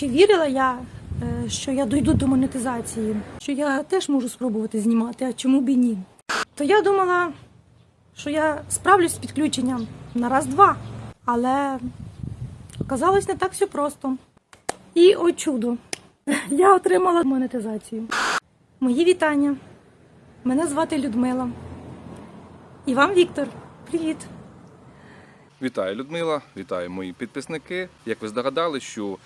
Чи вірила я, е, що я дойду до монетизації, що я теж можу спробувати знімати, а чому б і ні? То я думала, що я справлюсь з підключенням на раз-два, але оказалось не так все просто. І о чудо, я отримала монетизацію. Мої вітання. Мене звати Людмила. І вам, Віктор, привіт. Вітаю, Людмила, вітаю мої підписники. Як ви здогадали, що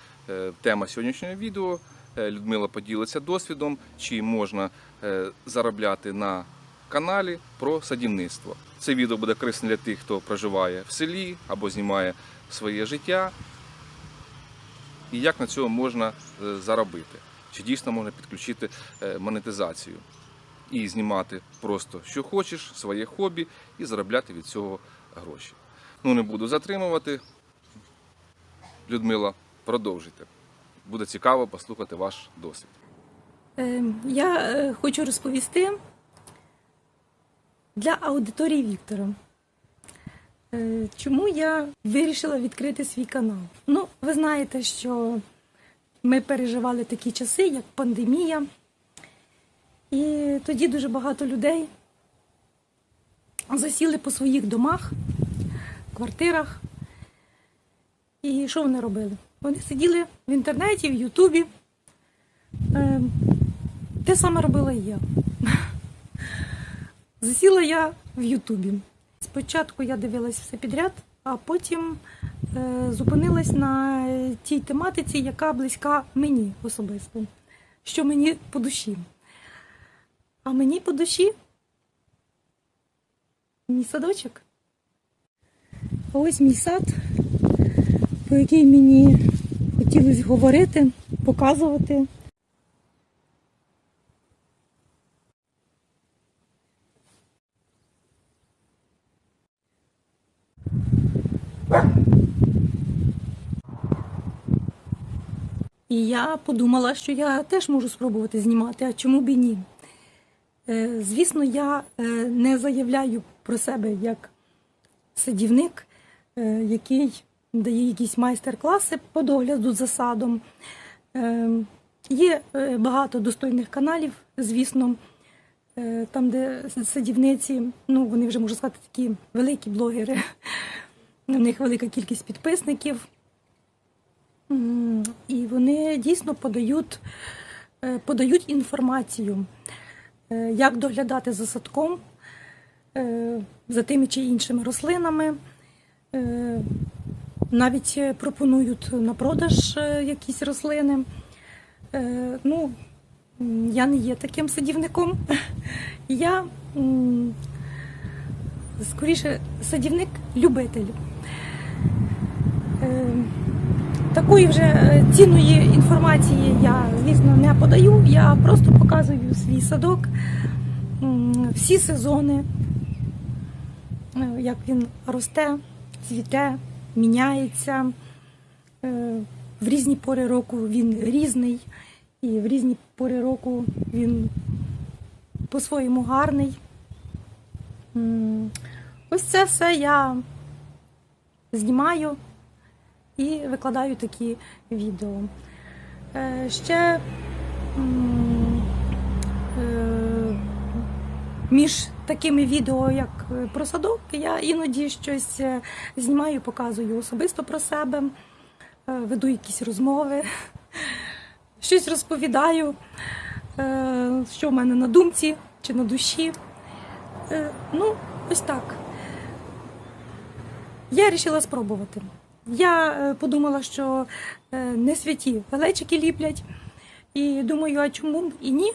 тема сьогоднішнього відео е, Людмила поділиться досвідом, чи можна е, заробляти на каналі про садівництво. Це відео буде корисне для тих, хто проживає в селі або знімає своє життя. І як на цьому можна е, заробити? Чи дійсно можна підключити е, монетизацію і знімати просто що хочеш, своє хобі і заробляти від цього гроші. Ну, не буду затримувати. Людмила, продовжуйте. Буде цікаво послухати ваш досвід. Е, Я е, хочу розповісти для аудиторії Віктора, е, чому я вирішила відкрити свій канал. Ну, ви знаєте, що ми переживали такі часи, як пандемія, і тоді дуже багато людей засіли по своїх домах, квартирах. І що вони робили? Вони сиділи в інтернеті, в Ютубі. Е, те саме робила і я. Засіла я в Ютубі. Спочатку я дивилась все підряд, а потім е, зупинилась на тій тематиці, яка близька мені особисто, що мені по душі. А мені по душі мій садочок. Ось мій сад, про який мені хотілося говорити, показувати. І я подумала, що я теж можу спробувати знімати, а чому б і ні. Е, Звісно, я е, не заявляю про себе як садівник, е, який дає якісь майстер-класи по догляду за садом. Е, Є е, багато достойних каналів, звісно, е, там, де садівниці, ну вони вже можу сказати, такі великі блогери. У них велика кількість підписників. І вони дійсно подають, е, подають інформацію, як доглядати за садком, за тими чи іншими рослинами. Навіть е, пропонують на продаж е, якісь рослини. Е, Ну, я не є таким садівником. Я скоріше садівник-любитель. Такої вже цінної інформації я, звісно, не подаю. Я просто показую свій садок, всі сезони, як він росте, цвіте, міняється. Е, В різні пори року він різний, і в різні пори року він по-своєму гарний. Ось це все я знімаю і викладаю такі відео. Е, Ще м, е, між такими відео, як е, про садок, я іноді щось е, знімаю, показую особисто про себе, е, веду якісь розмови, щось розповідаю, що в мене на думці чи на душі. Ну, ось так. Я вирішила спробувати. Я подумала, що не святі величики ліплять. І думаю, а чому і ні?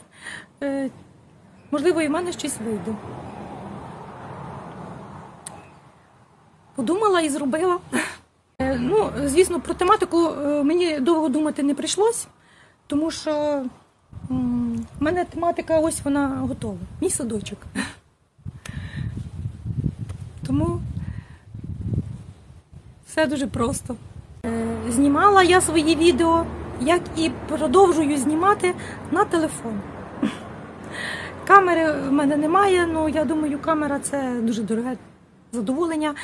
Можливо, і в мене щось вийде. Подумала і зробила. Е, Ну, звісно, про тематику е, мені довго думати не прийшлось, тому що в мене тематика ось вона готова. Мій садочок. Тому все дуже просто. Е, Знімала я свої відео, як і продовжую знімати на телефон. Камери в мене немає, але я думаю, камера це дуже дороге задоволення.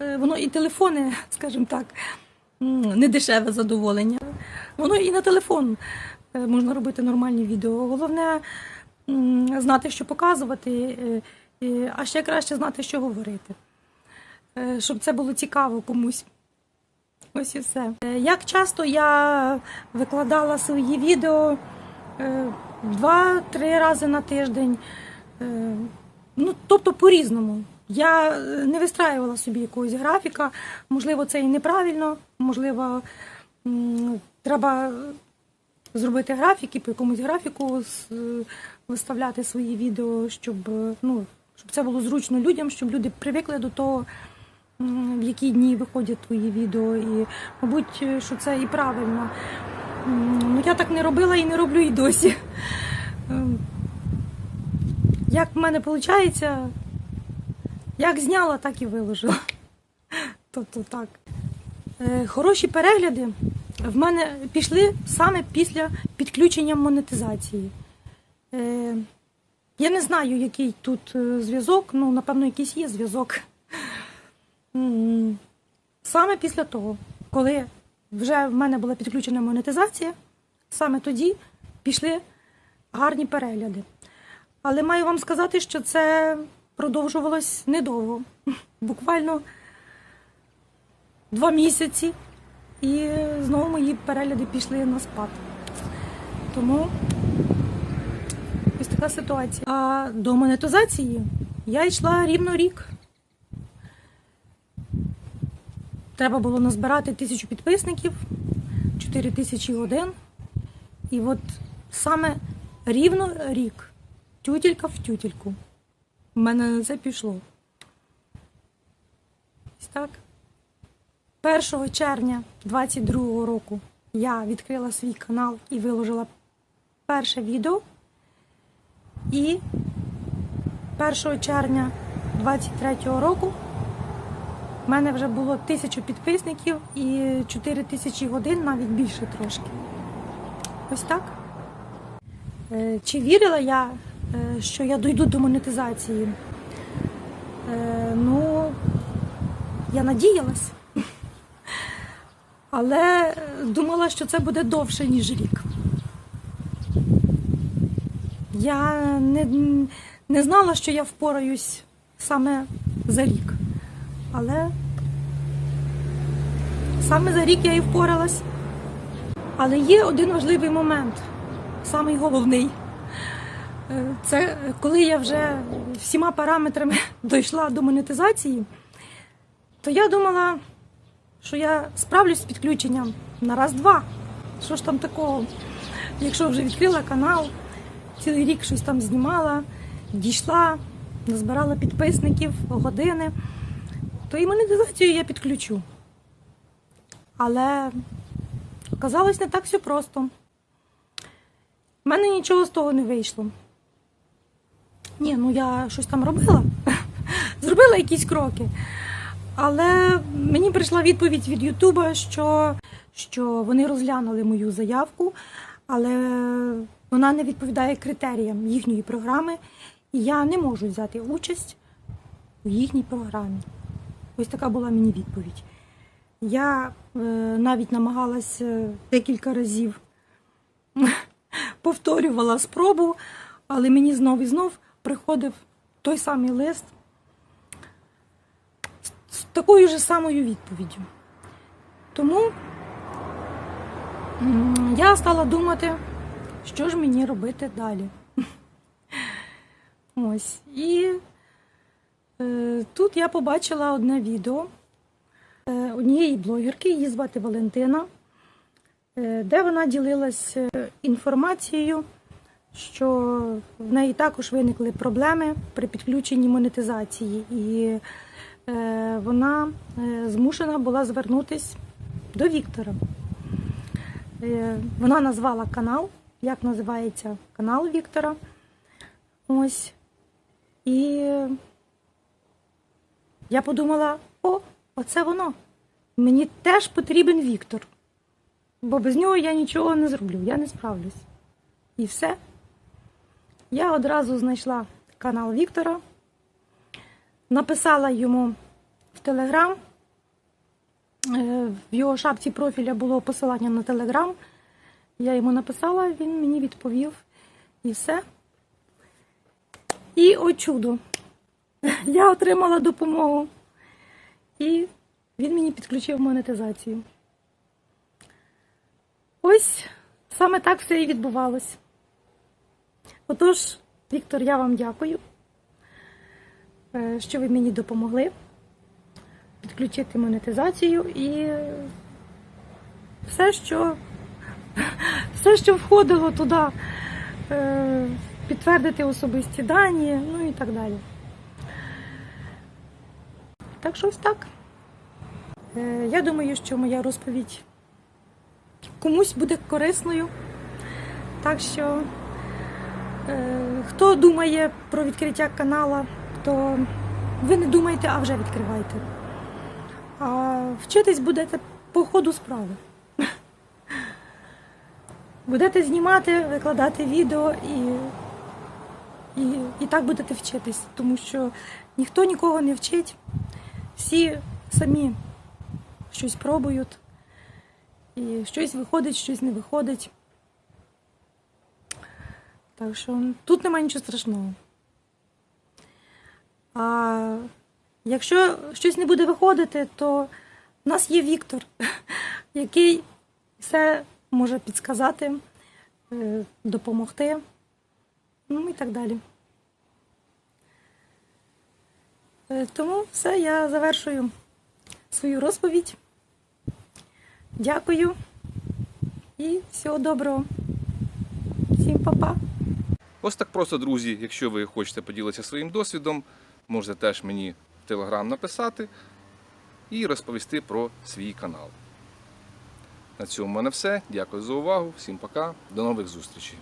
Е, Воно і телефони, скажімо так, не дешеве задоволення. Воно і на телефон е, можна робити нормальні відео. Головне знати, що показувати, е, а ще краще знати, що говорити. Щоб це було цікаво комусь. Ось і все. Як часто я викладала свої відео два-три рази на тиждень. Е, Ну, тобто по-різному. Я е, не вистраювала собі якогось графіка. Можливо, це і неправильно, можливо, треба зробити графік і по якомусь графіку е, виставляти свої відео, щоб, ну, щоб це було зручно людям, щоб люди привикли до того, в які дні виходять твої відео. І, мабуть, що це і правильно. Ну, я так не робила і не роблю і досі. Ем, Як в мене виходить, як зняла, так і виложила. Тобто так. Е, Хороші перегляди в мене пішли саме після підключення монетизації. Е, Я не знаю, який тут е, зв'язок, ну, напевно, якийсь є зв'язок. Саме після того, коли вже в мене була підключена монетизація, саме тоді пішли гарні перегляди. Але маю вам сказати, що це продовжувалось недовго, буквально два місяці, і знову мої перегляди пішли на спад. Тому ось така ситуація. А до монетизації я йшла рівно рік. Треба було назбирати тисячу підписників, 4 тисячі годин. І от саме рівно рік, тютелька в тютельку. У мене на це пішло. Ось так. 1 червня 22 року я відкрила свій канал і виложила перше відео. І 1 червня 23 року в мене вже було тисячу підписників і 4 тисячі годин, навіть більше трошки. Ось так. Е, Чи вірила я, е, що я дойду до монетизації? Е, Ну, я надіялась. Але думала, що це буде довше, ніж рік. Я не, не знала, що я впораюсь саме за рік. Але саме за рік я і впоралась. Але є один важливий момент, самий головний. Е, Це коли я вже всіма параметрами дійшла до монетизації, то я думала, що я справлюсь з підключенням на раз-два. Що ж там такого? Якщо вже відкрила канал, цілий рік щось там знімала, дійшла, назбирала підписників, години, то і монетизацію я підключу. Але оказалось не так все просто. У мене нічого з того не вийшло. Ні, ну я щось там робила, зробила якісь кроки. Але мені прийшла відповідь від Ютуба, що, що вони розглянули мою заявку, але вона не відповідає критеріям їхньої програми, і я не можу взяти участь у їхній програмі. Ось така була мені відповідь. Я е, навіть намагалась е, декілька разів повторювала спробу, але мені знов і знов приходив той самий лист з- такою ж самою відповіддю. Тому я стала думати, що ж мені робити далі. Ось. І тут я побачила одне відео е, однієї блогерки, її звати Валентина, е, де вона ділилась е, інформацією, що в неї також виникли проблеми при підключенні монетизації, і е, вона е, змушена була звернутися до Віктора. Е, Вона назвала канал, як називається канал Віктора. Ось. І я подумала: о, оце воно. Мені теж потрібен Віктор. Бо без нього я нічого не зроблю, я не справлюсь. І все. Я одразу знайшла канал Віктора, написала йому в Телеграм. Е, В його шапці профіля було посилання на Телеграм. Я йому написала, він мені відповів і все. І о чудо! Я отримала допомогу. І він мені підключив монетизацію. Ось саме так все і відбувалось. Отож, Віктор, я вам дякую, е, що ви мені допомогли підключити монетизацію і все, що, все, що входило туди, е, підтвердити особисті дані, ну і так далі. Так що ось так. Е, Я думаю, що моя розповідь комусь буде корисною. Так що, е, хто думає про відкриття канала, то ви не думайте, а вже відкривайте. А вчитись будете по ходу справи. Будете знімати, викладати відео і, і, і так будете вчитись, тому що ніхто нікого не вчить, всі самі щось пробують, і щось виходить, щось не виходить. Так що тут немає нічого страшного. А якщо щось не буде виходити, то в нас є Віктор, який все може підсказати, е, допомогти, ну і так далі. Е, Тому все, я завершую свою розповідь. Дякую і всього доброго. Всім па-па. Ось так просто, друзі. Якщо ви хочете поділитися своїм досвідом, можете теж мені в Телеграм написати і розповісти про свій канал. На цьому в мене все. Дякую за увагу. Всім пока. До нових зустрічей.